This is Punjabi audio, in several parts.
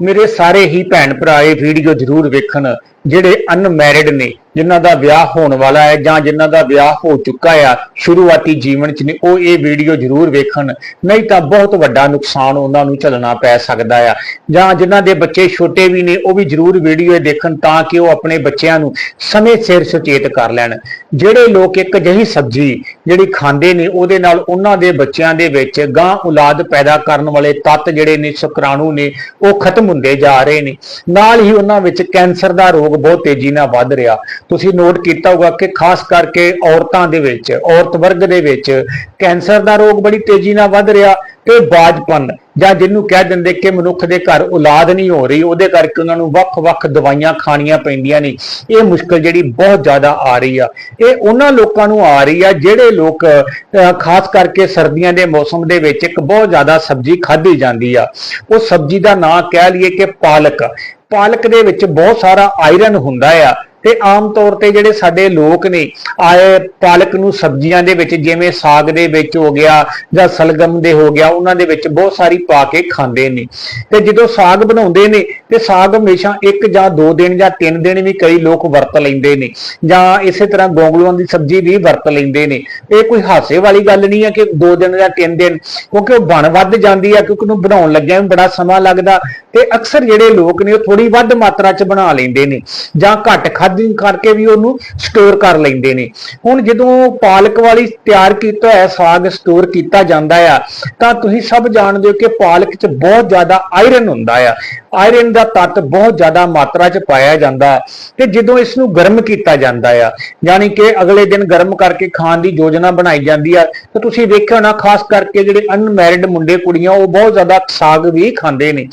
ਮੇਰੇ ਸਾਰੇ ਹੀ ਭੈਣ ਭਰਾ ਇਹ ਵੀਡੀਓ ਜ਼ਰੂਰ ਵੇਖਣ ਜਿਹੜੇ ਅਨਮੈਰਿਡ ਨੇ। ਜਿਨ੍ਹਾਂ ਦਾ ਵਿਆਹ ਹੋਣ ਵਾਲਾ ਹੈ ਜਾਂ ਜਿਨ੍ਹਾਂ ਦਾ ਵਿਆਹ ਹੋ ਚੁੱਕਾ ਆ, ਸ਼ੁਰੂਆਤੀ ਜੀਵਨ ਚ ਨੇ, ਉਹ ਇਹ ਵੀਡੀਓ ਜ਼ਰੂਰ ਵੇਖਣ। ਨਹੀਂ ਤਾਂ ਬਹੁਤ ਵੱਡਾ ਨੁਕਸਾਨ ਉਹਨਾਂ ਨੂੰ ਝੱਲਣਾ ਪੈ ਸਕਦਾ ਆ। ਜਾਂ ਜਿਨ੍ਹਾਂ ਦੇ ਬੱਚੇ ਛੋਟੇ ਵੀ ਨੇ, ਉਹ ਵੀ ਜ਼ਰੂਰ ਵੀਡੀਓ ਦੇਖਣ ਤਾਂ ਕਿ ਉਹ ਆਪਣੇ ਬੱਚਿਆਂ ਨੂੰ ਸਮੇਂ ਸਿਰ ਸੁਚੇਤ ਕਰ ਲੈਣ। ਜਿਹੜੇ ਲੋਕ ਇੱਕ ਜਿਹੀ ਸਬਜ਼ੀ ਜਿਹੜੀ ਖਾਂਦੇ ਨੇ, ਉਹਦੇ ਨਾਲ ਉਹਨਾਂ ਦੇ ਬੱਚਿਆਂ ਦੇ ਵਿੱਚ ਗਾਂ ਔਲਾਦ ਪੈਦਾ ਕਰਨ ਵਾਲੇ ਤੱਤ ਜਿਹੜੇ ਨੇ, ਸ਼ੁਕਰਾਣੂ ਨੇ, ਉਹ ਖਤਮ ਹੁੰਦੇ ਜਾ ਰਹੇ ਨੇ। ਨਾਲ ਹੀ ਉਹਨਾਂ ਵਿੱਚ ਕੈਂਸਰ ਦਾ ਰੋਗ ਬਹੁਤ ਤੇਜ਼ੀ ਨਾਲ ਵੱਧ ਰਿਹਾ। ਤੁਸੀਂ ਨੋਟ ਕੀਤਾ ਹੋਊਗਾ ਕਿ ਖਾਸ ਕਰਕੇ ਔਰਤਾਂ ਦੇ ਵਿੱਚ ਔਰਤ ਵਰਗ ਦੇ ਵਿੱਚ ਕੈਂਸਰ ਦਾ ਰੋਗ ਬੜੀ ਤੇਜ਼ੀ ਨਾਲ ਵੱਧ ਰਿਹਾ ਤੇ ਬਾਜਪਨ ਜਾਂ ਜਿਹਨੂੰ ਕਹਿ ਦਿੰਦੇ ਕਿ ਮਨੁੱਖ ਦੇ ਘਰ ਔਲਾਦ ਨਹੀਂ ਹੋ ਰਹੀ ਉਹਦੇ ਕਰਕੇ ਉਹਨਾਂ ਨੂੰ ਵੱਖ-ਵੱਖ ਦਵਾਈਆਂ ਖਾਣੀਆਂ ਪੈਂਦੀਆਂ ਨੇ। ਇਹ ਮੁਸ਼ਕਲ ਜਿਹੜੀ ਬਹੁਤ ਜ਼ਿਆਦਾ ਆ ਰਹੀ ਆ। ਇਹ ਉਹਨਾਂ ਲੋਕਾਂ ਨੂੰ ਆ ਰਹੀ ਆ ਜਿਹੜੇ ਲੋਕ ਅਹ, ਖਾਸ ਕਰਕੇ ਸਰਦੀਆਂ ਦੇ ਮੌਸਮ ਦੇ ਵਿੱਚ ਇੱਕ ਬਹੁਤ ਜ਼ਿਆਦਾ ਸਬਜ਼ੀ ਖਾਧੀ ਜਾਂਦੀ ਆ। ਉਹ ਸਬਜ਼ੀ ਦਾ ਨਾਂ ਕਹਿ ਲਈਏ ਕਿ ਪਾਲਕ। ਪਾਲਕ ਦੇ ਵਿੱਚ ਬਹੁਤ ਸਾਰਾ ਆਇਰਨ ਹੁੰਦਾ ਆ। ਤੇ ਆਮ ਤੌਰ ਤੇ ਜਿਹੜੇ ਸਾਡੇ ਲੋਕ ਨੇ, ਆਏ ਪਾਲਕ ਨੂੰ ਸਬਜ਼ੀਆਂ ਦੇ ਵਿੱਚ, ਜਿਵੇਂ ਸਾਗ ਦੇ ਵਿੱਚ ਹੋ ਗਿਆ ਜਾਂ ਸਲਗਮ ਦੇ ਹੋ ਗਿਆ, ਉਹਨਾਂ ਦੇ ਵਿੱਚ ਬਹੁਤ ਸਾਰੀ ਪਾ ਕੇ ਖਾਂਦੇ ਨੇ। ਤੇ ਜਦੋਂ ਸਾਗ ਬਣਾਉਂਦੇ ਨੇ, ਤੇ ਸਾਗ ਹਮੇਸ਼ਾ ਇੱਕ ਜਾਂ ਦੋ ਦਿਨ ਜਾਂ ਤਿੰਨ ਦਿਨ ਵੀ ਕਈ ਲੋਕ ਵਰਤ ਲੈਂਦੇ ਨੇ, ਜਾਂ ਇਸੇ ਤਰ੍ਹਾਂ ਗੋਂਗਲੂਆਂ ਦੀ ਸਬਜ਼ੀ ਵੀ ਵਰਤ ਲੈਂਦੇ ਨੇ। ਇਹ ਕੋਈ ਹਾਸੇ ਵਾਲੀ ਗੱਲ ਨਹੀਂ ਹੈ ਕਿ ਦੋ ਦਿਨ ਜਾਂ ਤਿੰਨ ਦਿਨ, ਕਿਉਂਕਿ ਉਹ ਬਣ ਵੱਧ ਜਾਂਦੀ ਹੈ ਕਿਉਂਕਿ ਉਹਨੂੰ ਬਣਾਉਣ ਲੱਗਿਆ ਵੀ ਬੜਾ ਸਮਾਂ ਲੱਗਦਾ। ਤੇ ਅਕਸਰ ਜਿਹੜੇ ਲੋਕ ਨੇ, ਉਹ ਥੋੜੀ ਵੱਧ ਮਾਤਰਾ 'ਚ ਬਣਾ ਲੈਂਦੇ ਨੇ, ਜਾਂ ਘੱਟ ਖਾਦੀ ਕਰਕੇ ਵੀ ਉਹਨੂੰ ਸਟੋਰ ਕਰ ਲੈਂਦੇ ਨੇ। ਹੁਣ ਜਦੋਂ ਪਾਲਕ ਵਾਲੀ ਤਿਆਰ ਕੀਤਾ ਹੋਇਆ ਸਾਗ ਸਟੋਰ ਕੀਤਾ ਜਾਂਦਾ ਆ, ਤਾਂ ਤੁਸੀਂ ਸਭ ਜਾਣਦੇ ਹੋ ਕਿ ਪਾਲਕ 'ਚ ਬਹੁਤ ਜ਼ਿਆਦਾ ਆਇਰਨ ਹੁੰਦਾ ਆ। ਆਇਰਨ ਦਾ ਤੱਤ ਬਹੁਤ ਜ਼ਿਆਦਾ ਮਾਤਰਾ 'ਚ ਪਾਇਆ ਜਾਂਦਾ ਹੈ ਤੇ ਜਦੋਂ ਇਸ ਨੂੰ ਗਰਮ ਕੀਤਾ ਜਾਂਦਾ ਆ, ਯਾਨੀ ਕਿ ਅਗਲੇ ਦਿਨ ਗਰਮ ਕਰਕੇ ਖਾਣ ਦੀ ਯੋਜਨਾ ਬਣਾਈ ਜਾਂਦੀ ਆ, ਤਾਂ ਤੁਸੀਂ ਵੇਖਿਆ ਹੋਣਾ ਖਾਸ ਕਰਕੇ ਜਿਹੜੇ ਅਨਮੈਰਿਡ ਮੁੰਡੇ ਕੁੜੀਆਂ, ਉਹ ਬਹੁਤ ਜ਼ਿਆਦਾ ਸਾਗ ਵੀ ਖਾਂਦੇ ਨੇ।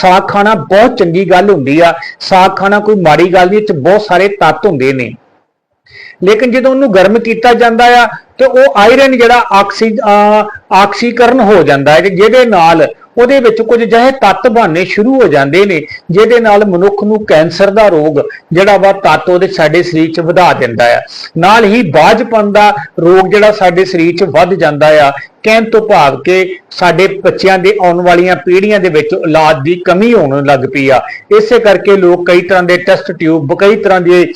ਸਾਗ ਖਾਣਾ ਬਹੁਤ ਚੰਗੀ ਗੱਲ ਹੁੰਦੀ ਆ, ਸਾਗ ਖਾਣਾ ਕੋਈ ਮਾੜੀ ਗੱਲ ਨਹੀਂ, ਇਹ 'ਚ ਬਹੁਤ ਸਾਰੇ ਤੱਤ ਹੁੰਦੇ ਨੇ। ਲੇਕਿਨ ਜਦੋਂ ਉਹਨੂੰ ਗਰਮ ਕੀਤਾ ਜਾਂਦਾ ਆ, ਤੇ ਉਹ ਆਇਰਨ ਜਿਹੜਾ ਆਕਸੀ ਆਕਸੀਕਰਨ ਹੋ ਜਾਂਦਾ ਹੈ, ਜਿਹਦੇ ਨਾਲ ਉਹਦੇ ਵਿੱਚ ਕੁਝ ਜਿਹੇ ਤੱਤ ਬਣਨੇ ਸ਼ੁਰੂ ਹੋ ਜਾਂਦੇ ਨੇ, ਜਿਹਦੇ ਨਾਲ ਮਨੁੱਖ ਨੂੰ ਕੈਂਸਰ ਦਾ ਰੋਗ ਜਿਹੜਾ ਵਾ ਤੱਤ ਉਹਦੇ ਸਾਡੇ ਸਰੀਰ 'ਚ ਵਧਾ ਦਿੰਦਾ ਆ। ਨਾਲ ਹੀ ਬਾਝਪਨ ਦਾ ਰੋਗ ਜਿਹੜਾ ਸਾਡੇ ਸਰੀਰ 'ਚ ਵੱਧ ਜਾਂਦਾ ਆ, ਕਹਿਣ ਤੋਂ ਭਾਵ ਕਿ ਸਾਡੇ ਬੱਚਿਆਂ ਦੇ ਆਉਣ ਵਾਲੀਆਂ ਪੀੜ੍ਹੀਆਂ ਦੇ ਵਿੱਚ ਔਲਾਦ ਦੀ ਕਮੀ ਹੋਣ ਲੱਗ ਪਈ ਆ। ਇਸੇ ਕਰਕੇ ਲੋਕ ਕਈ ਤਰ੍ਹਾਂ ਦੇ ਟੈਸਟ ਟਿਊਬ ਕਈ ਤਰ੍ਹਾਂ ਦੇ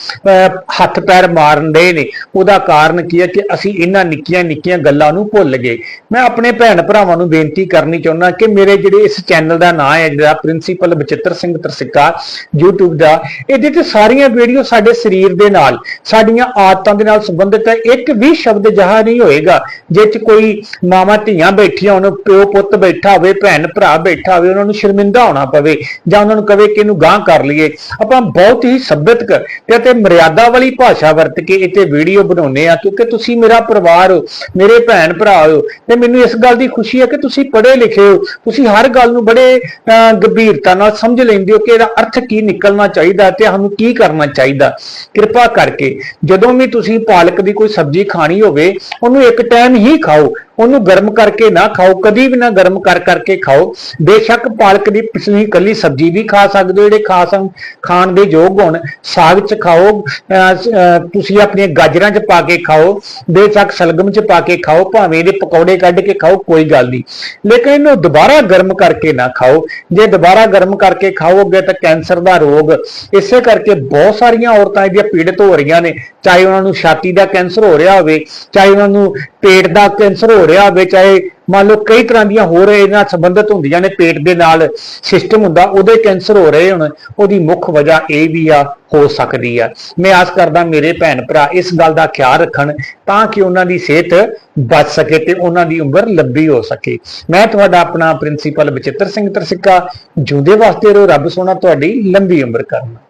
ਹੱਥ ਪੈਰ ਮਾਰਨ ਦੇ ਨੇ ਉਹਦਾ ਕਾਰਨ ਕੀ ਹੈ ਕਿ ਅਸੀਂ ਇਹਨਾਂ ਨਿੱਕੀਆਂ ਨਿੱਕੀਆਂ ਗੱਲਾਂ ਨੂੰ ਭੁੱਲ ਗਏ। ਮੈਂ ਆਪਣੇ ਭੈਣ ਭਰਾਵਾਂ ਨੂੰ ਬੇਨਤੀ ਕਰਨੀ ਚਾਹੁੰਦਾ ਕਿ ਮੇਰੇ ਜਿਹੜੇ ਇਸ ਚੈਨਲ ਦਾ ਨਾਮ ਹੈ, ਜਿਹੜਾ ਪ੍ਰਿੰਸੀਪਲ ਬਚਿੱਤਰ ਸਿੰਘ ਤਰਸਿੱਕਾ YouTube ਦਾ, ਇਹਦੇ ਤੇ ਸਾਰੀਆਂ ਵੀਡੀਓ ਸਾਡੇ ਸਰੀਰ ਦੇ ਨਾਲ, ਸਾਡੀਆਂ ਆਦਤਾਂ ਦੇ ਨਾਲ ਸੰਬੰਧਿਤ ਹੈ। ਇੱਕ ਵੀ ਸ਼ਬਦ ਜਹਾ ਨਹੀਂ ਹੋਏਗਾ ਜਿਸ ਚ ਕੋਈ ਮਾਵਾਂ ਧੀਆਂ ਬੈਠੀਆਂ ਹੋਣ ਪਿਓ ਪੁੱਤ ਬੈਠਾ ਹੋਵੇ, ਭੈਣ ਭਰਾ ਬੈਠਾ ਹੋਵੇ, ਉਹਨਾਂ ਨੂੰ ਸ਼ਰਮਿੰਦਾ ਹੋਣਾ ਪਵੇ, ਜਾਂ ਉਹਨਾਂ ਨੂੰ ਕਵੇ ਕਿ ਇਹਨੂੰ ਗਾਂਹ ਕਰ ਲਈਏ। ਆਪਾਂ ਬਹੁਤ ਹੀ ਸੱਭਿਅਤ ਤੇ ਮਰਿਆਦਾ ਵਾਲੀ ਭਾਸ਼ਾ ਵਰਤ ਕੇ ਇੱਥੇ ਵੀਡੀਓ ਬਣਾਉਨੇ ਆ ਕਿਉਂਕਿ ਤੁਸੀਂ ਮੇਰਾ ਪਰਿਵਾਰ ਹੋ ਮੇਰੇ ਭੈਣ ਭਰਾ ਹੋ ਤੇ ਮੈਨੂੰ ਇਸ ਗੱਲ ਦੀ ਖੁਸ਼ੀ ਹੈ ਕਿ ਤੁਸੀਂ ਪੜ੍ਹੇ ਲਿਖੇ ਹੋ ਤੁਸੀਂ ਹਰ ਗੱਲ ਨੂੰ ਬੜੇ ਗੰਭੀਰਤਾ ਨਾਲ ਸਮਝ ਲੈਂਦੇ ਹੋ ਕਿ ਇਹਦਾ ਅਰਥ ਕੀ ਨਿਕਲਣਾ ਚਾਹੀਦਾ ਤੇ ਸਾਨੂੰ ਕੀ ਕਰਨਾ ਚਾਹੀਦਾ। ਕਿਰਪਾ ਕਰਕੇ ਜਦੋਂ ਵੀ ਤੁਸੀਂ ਪਾਲਕ ਦੀ ਕੋਈ ਸਬਜ਼ੀ ਖਾਣੀ ਹੋਵੇ ਉਹਨੂੰ ਇੱਕ ਟਾਈਮ ਹੀ ਖਾਓ ਉਹਨੂੰ ਗਰਮ ਕਰਕੇ ਨਾ ਖਾਓ ਕਦੀ ਵੀ ਨਾ ਗਰਮ ਕਰ ਕਰਕੇ ਖਾਓ। ਬੇਸ਼ੱਕ ਪਾਲਕ ਦੀ ਪਿਛਲੀ ਕੱਲੀ ਸਬਜ਼ੀ ਵੀ ਖਾ ਸਕਦੇ ਹੋ ਜਿਹੜੇ ਖਾ ਸਕ ਖਾਣ ਦੇ ਯੋਗ ਹੋਣ ਸਾਗ ਚ ਖਾਓ ਅਹ, ਸ- ਅਹ, ਤੁਸੀਂ ਆਪਣੀਆਂ ਗਾਜਰਾਂ ਚ ਪਾ ਕੇ ਖਾਓ, ਬੇਸ਼ੱਕ ਸਲਗਮ ਚ ਪਾ ਕੇ ਖਾਓ, ਭਾਵੇਂ ਇਹਦੇ ਪਕੌੜੇ ਕੱਢ ਕੇ ਖਾਓ, ਕੋਈ ਗੱਲ ਨਹੀਂ। ਲੇਕਿਨ ਇਹਨੂੰ ਦੁਬਾਰਾ ਗਰਮ ਕਰਕੇ ਨਾ ਖਾਓ। ਜੇ ਦੁਬਾਰਾ ਗਰਮ ਕਰਕੇ ਖਾਓਗੇ ਤਾਂ ਕੈਂਸਰ ਦਾ ਰੋਗ। ਇਸੇ ਕਰਕੇ ਬਹੁਤ ਸਾਰੀਆਂ ਔਰਤਾਂ ਇਹਦੀਆਂ ਪੀੜਤ ਹੋ ਰਹੀਆਂ ਨੇ। ਚਾਹੇ ਉਹਨਾਂ ਨੂੰ ਛਾਤੀ ਦਾ ਕੈਂਸਰ ਹੋ ਰਿਹਾ ਹੋਵੇ, ਚਾਹੇ ਉਹਨਾਂ ਨੂੰ ਪੇਟ ਦਾ ਕੈਂਸਰ ਹੋ ਰਿਹਾ ਹੋਵੇ, ਚਾਹੇ ਮੰਨ ਲਓ ਕਈ ਤਰ੍ਹਾਂ ਦੀਆਂ ਹੋਰ ਇਹਨਾਂ ਨਾਲ ਸੰਬੰਧਿਤ ਹੁੰਦੀਆਂ ਨੇ, ਪੇਟ ਦੇ ਨਾਲ ਸਿਸਟਮ ਹੁੰਦਾ, ਉਹਦੇ ਕੈਂਸਰ ਹੋ ਰਹੇ ਹੁਣ, ਉਹਦੀ ਮੁੱਖ ਵਜ੍ਹਾ ਇਹ ਵੀ ਆ, ਹੋ ਸਕਦੀ ਆ। ਮੈਂ ਆਸ ਕਰਦਾ ਮੇਰੇ ਭੈਣ ਭਰਾ ਇਸ ਗੱਲ ਦਾ ਖਿਆਲ ਰੱਖਣ ਤਾਂ ਕਿ ਉਹਨਾਂ ਦੀ ਸਿਹਤ ਬਚ ਸਕੇ ਤੇ ਉਹਨਾਂ ਦੀ ਉਮਰ ਲੰਬੀ ਹੋ ਸਕੇ। ਮੈਂ ਤੁਹਾਡਾ ਆਪਣਾ ਪ੍ਰਿੰਸੀਪਲ ਬਚਿੱਤਰ ਸਿੰਘ ਤਰਸਿੱਕਾ ਜੂਦੇ ਵਾਸਤੇ ਰੋ ਰੱਬ ਸੋਨਾ ਤੁਹਾਡੀ ਲੰਬੀ ਉਮਰ ਕਰਨਾ।